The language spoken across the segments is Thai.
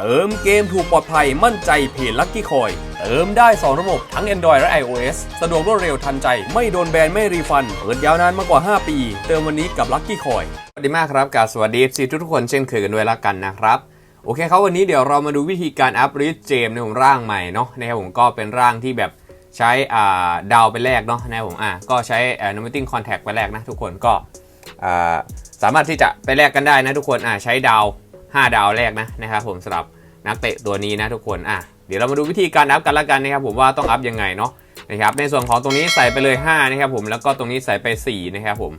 เติมเกมถูกปลอดภัยมั่นใจเพจลัคกี้คอย เติมได้ 2 ระบบทั้ง Android และ iOS สะดวกรวดเร็วทันใจ ไม่โดนแบน ไม่รีฟัน เปิดยาวนานมากกว่า 5 ปี เติมวันนี้กับลัคกี้คอย สวัสดีมากครับกับสวัสดีซีทุกคนเช่นเคยกันด้วยละกันนะครับโอเคครับวันนี้เดี๋ยวเรามาดูวิธีการอัพริสเจมในของร่างใหม่เนาะนะครับผมก็เป็นร่างที่แบบใช้อ่าดาวไปแลกเนาะนะครับผมอะก็ใช้อ่อ Nominating Contact ไปแลกนะทุกคนก็อ่าสามารถที่จะไปแลกกันได้นะทุกคนอะใช้ดาว 5 ดาวแรกนะนะครับผมสำหรับนักเตะตัวนี้นะทุกคนอะเดี๋ยวเรามาดูวิธีการอัพกันละกันนะครับผมว่าต้องอัพยังไงเนาะนะครับในส่วนของตรงนี้ใส่ไปเลย5นะครับผมแล้วก็ตรงนี้ใส่ไป4นะครับผม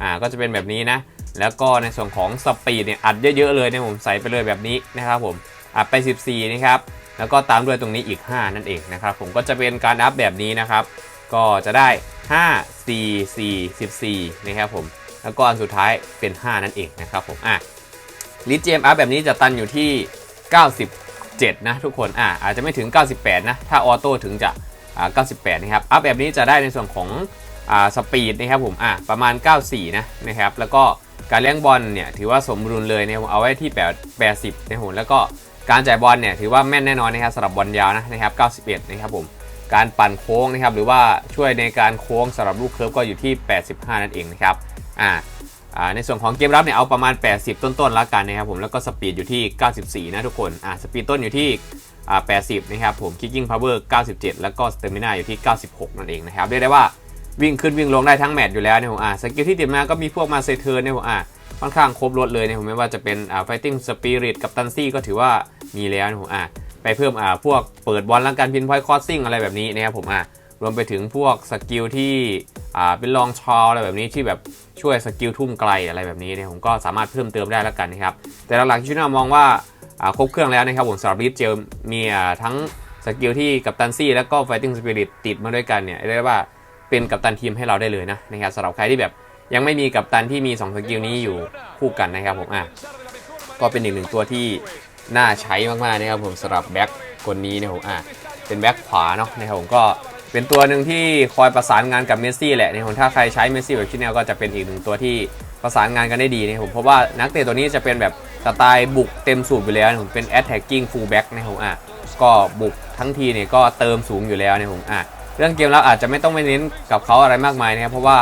อ่าก็จะเป็นแบบนี้นะ แล้วก็ในส่วนของสปีดเนี่ยอัดเยอะๆเลยนะผมใส่ไปเลยแบบนี้นะครับผมอัดไป 14นะครับแล้วก็ตามด้วยตรงนี้อีก 5 นั่นเองนะครับผมก็จะเป็นการอัพแบบนี้นะครับ ก็จะได้ 5 4 4 14นะครับผมแล้วก็อันสุดท้ายเป็น 5 นั่นเองนะครับผมอะ ลิเจมอัพแบบนี้จะตันอยู่ที่ 97 นะทุกคนอ่าอาจจะไม่ถึง 98 นะ ถ้าออโต้ถึงจะอ่า98 นะครับอัพแบบนี้จะได้ในส่วนของอ่าสปีดนะครับผมอ่าประมาณ 94 นะนะครับแล้วก็การเลี้ยงบอลเนี่ยถือว่าสมดุลเลยเนะครับผมเอาไว้ที่ 8 80นะผมแล้วก็การจ่ายบอลเนี่ยถือว่าแม่นแน่นอนนะครับสำหรับบอลยาวนะนะครับ 91 นะครับผมการปั่นโค้งนะครับหรือว่าช่วยในการโค้งสำหรับลูกเคิร์ฟก็อยู่ที่ 85 นั่นเองนะครับอ่า ในส่วนของเกมรับเนี่ยเอาประมาณ 80 ต้นๆล้วกันนะครับผมแล้วก็สปีดอยู่ที่ 94 นะทุกคนอ่าสปีดต้นอยู่ที่80 นะครับผมคิกกิ้งพาวเวอร์97 แล้วก็สเตมินาอยู่ที่ 96 นั่นเองนะครับเรียกได้ว่าวิ่งขึ้นวิ่งลงได้ทั้งแมตช์อยู่แล้วเนี่ยผมอ่าสกิลที่ติดมาก็มีพวกมาเซเทอร์เนี่ยผมอ่าค่อนข้างครบรถเลยเนี่ยผมไม่ว่าจะเป็นอ่า fighting spirit กับตันซี่ก็ถือว่ามีแล้วนะผมอ่าไปเพิ่มอ่าพวกเปิดบอลแล้วกันพินพอยต์คอสซิ่งอะไรแบบนี้นะครับผมอ่ารวมไปถึงพวกสกิลที่ อ่าเป็นลองชอลอะไรแบบนี้ที่แบบช่วยสกิลทุ่มไกลอะไรแบบนี้เนี่ยผมก็สามารถเพิ่มเติมได้แล้วกันนะครับ แต่หลักๆที่ชินามองว่าครบเครื่องแล้วนะครับผมสำหรับลิฟเจลมีทั้งสกิลที่กัปตันซี่แล้วก็ Fighting Spirit ติดมาด้วยกันเนี่ยเรียกได้ว่าเป็นกัปตันทีมให้เราได้เลยนะนะครับสำหรับใครที่แบบยังไม่มีกัปตันที่มี 2 สกิลนี้อยู่คู่กันนะครับผมอะก็เป็นอีกหนึ่งตัวที่น่าใช้มากๆนะครับผมสำหรับแบ็คคนนี้นะครับผมอะเป็นแบ็คขวาเนาะนะครับผมก็ เป็นตัวหนึ่งที่คอยประสานงานกับเมสซี่แหละในของถ้าใครใช้เมสซี่แบบชิแนลก็จะเป็นอีกหนึ่งตัวที่ประสานงานกันได้ดีนะครับผมเพราะว่านักเตะตัวนี้จะเป็นแบบสไตล์บุกเต็มสูบอยู่แล้วนผมเป็น attacking fullback นะครับผมอะก็บุกทั้งทีเนี่ยก็เติมสูงอยู่แล้วนะครับผมอะเรื่องเกมรับอาจจะไม่ต้องไปเน้นกับเขาอะไรมากมายนะครับเพราะว่า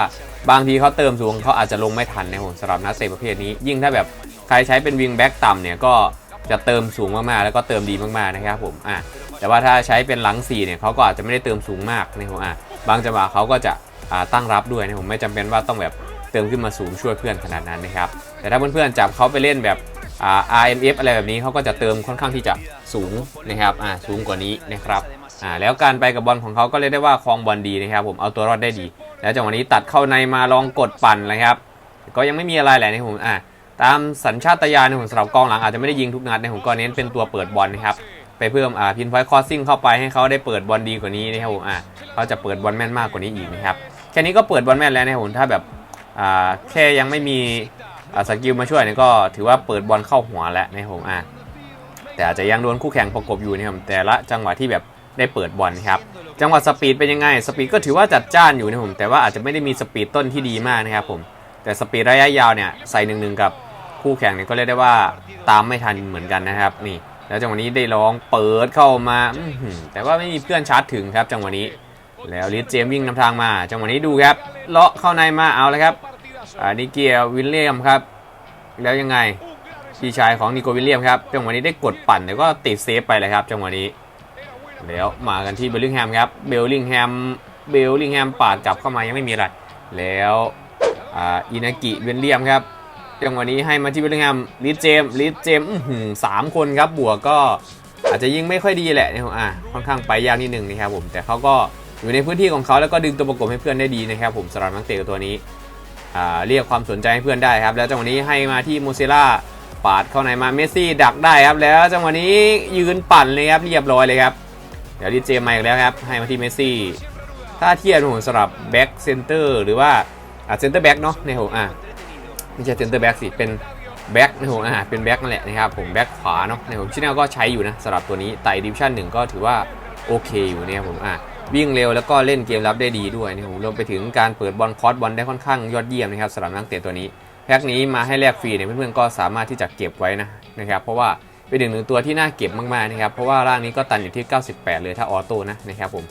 บางทีเขาเติมสูงเขาอาจจะลงไม่ทันนะครับผมสำหรับนักเตะประเภทนี้ ยิ่งถ้าแบบใครใช้เป็นวิงแบ็กต่ำเนี่ยก็จะเติมสูงมากๆ แล้วก็เติมดีมากๆนะครับผมอะ แต่ว่าถ้าใช้เป็นหลัง4เนี่ยเขาก็อาจจะไม่ได้เติมสูงมากนะผมอะบางจังหวะเขาก็จะตั้งรับด้วยนะผมไม่จำเป็นว่าต้องแบบเติมขึ้นมาสูงช่วยเพื่อนขนาดนั้นนะครับแต่ถ้าเพื่อนๆจับเขาไปเล่นแบบ RMF อะไรแบบนี้เขาก็จะเติมค่อนข้างที่จะสูงนะครับอ่าสูงกว่านี้นะครับอ่าแล้วการไปกับบอลของเขาก็เรียกได้ว่าคลองบอลดีนะครับผมเอาตัวรอดได้ดี แล้วจังหวะนี้ตัดเข้าในมาลองกดปั่นเลยครับ ก็ยังไม่มีอะไรแหละนะผมอ่าตามสัญชาตญาณของสำหรับกองหลังอาจจะไม่ได้ยิงทุกนัดนผมก็เน้นเป็นตัวเปิดบอลนะครับ ไปเพิ่มอ่าพินพอยต์คอสซิ่งเข้าไปให้เขาได้เปิดบอลดีกว่านี้นะครับผมอ่าเขาจะเปิดบอลแม่นมากกว่านี้อีกนะครับแค่นี้ก็เปิดบอลแม่นแล้วนะครับผมถ้าแบบอ่าแค่ยังไม่มีอ่าสกิลมาช่วยเนี่ยก็ถือว่าเปิดบอลเข้าหัวแล้วนะครับผมอ่าแต่อาจจะยังโดนคู่แข่งประกบอยู่นะครับแต่ละจังหวะที่แบบได้เปิดบอลนะครับจังหวะสปีดเป็นยังไงสปีดก็ถือว่าจัดจ้านอยู่นะครับผมแต่ว่าอาจจะไม่ได้มีสปีดต้นที่ดีมากนะครับผมแต่สปีดระยะยาวเนี่ยใส่หนึ่งๆกับคู่แข่งเนี่ยก็เรียกได้ว่าตามไม่ทันเหมือนกันนะครับนี่ แล้วจังหวะนี้ได้ร้องเปิดเข้ามาแต่ว่าไม่มีเพื่อนชาร์จถึงครับ จังหวะนี้ แล้วลิสเจมวิ่งนำทางมา จังหวะนี้ดูครับเลาะเข้าในมาเอาเลยครับนิเกียวิลเลียมครับ แล้วยังไงพี่ชายของนิโกวิลเลียมครับจังหวะนี้ได้กดปั่นแต่ก็ติดเซฟไปเลยครับ จังหวะนี้แล้วมากันที่เบลลิงแฮมครับเบลลิงแฮมเบลลิงแฮมปาดกลับเข้ามายังไม่มีอะไรแล้วออินากิวิลเลียมครับ จังหวะนี้ให้มาที่เบลลิงแฮมลิสเจมลิสเจมสามคนครับบวกก็อาจจะยิงไม่ค่อยดีแหละนะครับอะค่อนข้างไปยากนิดนึงนะครับผมแต่เขาก็อยู่ในพื้นที่ของเขาแล้วก็ดึงตัวประกบให้เพื่อนได้ดีนะครับผมสำหรับนักเตะตัวนี้อ่าเรียกความสนใจให้เพื่อนได้ครับ แล้วจังหวะนี้ให้มาที่โมเซล่าปาดเข้าในมาเมสซี่ดักได้ครับแล้วจังหวะนี้ยืนปั่นเลยครับเรียบร้อยเลยครับเดี๋ยวลิสเจมมาอีกแล้วครับให้มาที่เมสซี่ถ้าเทียบผมสำหรับแบ็กเซนเตอร์หรือว่าอ่าเซนเตอร์แบ็กเนาะในผมอะ ไม่ใช่เซนเตอร์แบ็กสิเป็นแบ็กนะผมอ่าเป็นแบ็กนั่นแหละนะครับผมแบ็กขวาเนาะในผมชิแนลก็ใช้อยู่นะสำหรับตัวนี้ไต่ดิวิชั่นหนึ่งก็ถือว่าโอเคอยู่เนี่ยผมอ่าวิ่งเร็วแล้วก็เล่นเกมรับได้ดีด้วยนะผมรวมไปถึงการเปิดบอลคอร์สบอลได้ค่อนข้างยอดเยี่ยมนะครับสำหรับนักเตะตัวนี้แพ็กนี้มาให้แลกฟรีเนี่ยเพื่อนๆก็สามารถที่จะเก็บไว้นะนะครับเพราะว่าเป็นหนึ่งตัวที่น่าเก็บมากๆนะครับเพราะว่าร่างนี้ก็ตันอยู่ที่ 98 เลยถ้าออโต้นะนะครับผม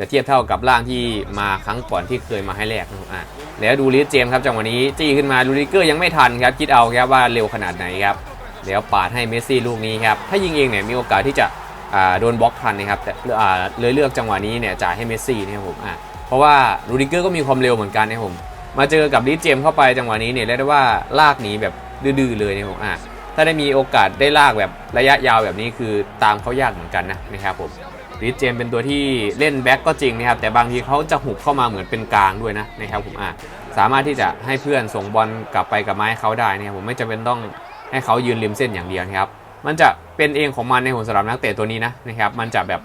จะเทียบเท่ากับร่างที่มาครั้งก่อนที่เคยมาให้แรกนะครับอะแล้วดูลิสเจมครับจังหวะนี้จี้ขึ้นมาลูริเกอร์ยังไม่ทันครับคิดเอาครับว่าเร็วขนาดไหนครับแล้วปาดให้เมสซี่ลูกนี้ครับถ้ายิงเองเนี่ยมีโอกาสที่จะอ่าโดนบล็อกทันนะครับแต่อ่าเลยเลือกจังหวะนี้เนี่ยจ่ายให้เมสซี่นะครับผมอะเพราะว่าลูริเกอร์ก็มีความเร็วเหมือนกันนะครับผมมาเจอกับลิสเจมเข้าไปจังหวะนี้เนี่ยเรียกได้ว่าลากหนีแบบดื้อเลยนะครับผมอะถ้าได้มีโอกาสได้ลากแบบระยะยาวแบบนี้คือตามเขายากเหมือนกันนะนะครับผม ลิสเจมส์เป็นตัวที่เล่นแบ็กก็จริงนะครับแต่บางทีเขาจะหุบเข้ามาเหมือนเป็นกลางด้วยนะนะครับผมอะสามารถที่จะให้เพื่อนส่งบอลกลับไปกับไม้เขาได้นะครับผมไม่จำเป็นต้องให้เขายืนริมเส้นอย่างเดียวนะครับมันจะเป็นเองของมันในหัวสำหรับนักเตะตัวนี้นะนะครับมันจะแบบ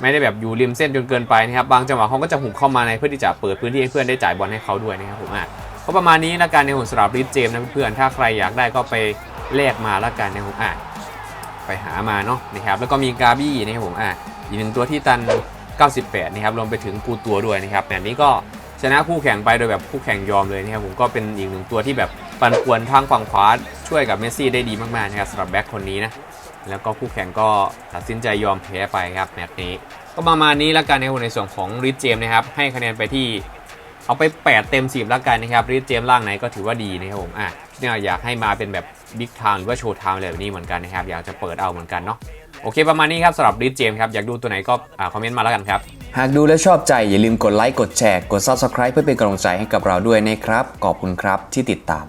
ไม่ได้แบบอยู่ริมเส้นจนเกินไปนะครับบางจังหวะเขาก็จะหุบเข้ามาในเพื่อที่จะเปิดพื้นที่ให้เพื่อนได้จ่ายบอลให้เขาด้วยนะครับผมอะก็ประมาณนี้ละกันในหุ่นสำหรับริสเจมส์นะเพื่อนๆถ้าใครอยากได้ก็ไปแลกมาละกันในผมอะไปหามาเนาะนะครับแล้วก็มีกาบี้นะครับผมอะ อีกหนึ่งตัวที่ตัน 98 นะครับ รวมไปถึงกูตัวด้วยนะครับแบบนี้ก็ชนะคู่แข่งไปโดยแบบคู่แข่งยอมเลยนะครับผมก็เป็นอีกหนึ่งตัวที่แบบปันป่วนทางฝั่งขวาช่วยกับเมสซี่ได้ดีมากๆนะครับสำหรับแบ็คคนนี้นะแล้วก็คู่แข่งก็ตัดสินใจยอมแพ้ไปครับแมตช์นี้ ก็ประมาณนี้ละกันในในส่วนของริสเจมนะครับให้คะแนนไปที่เอาไป 8 เต็ม 10 แล้วกันนะครับรีดเจมล่างไหนก็ถือว่าดีนะครับผมอะเนี่ยอยากให้มาเป็นแบบบิ๊กไทม์หรือว่าโชว์ไทม์อะไรแบบนี้เหมือนกันนะครับอยากจะเปิดเอาเหมือนกันเนาะ โอเคประมาณนี้ครับสำหรับรีดเจมครับอยากดูตัวไหนก็คอมเมนต์มาแล้วกันครับ หากดูแล้วชอบใจอย่าลืมกดไลค์กดแชร์กด Subscribe เพื่อเป็นกำลังใจให้กับเราด้วยนะครับ ขอบคุณครับที่ติดตาม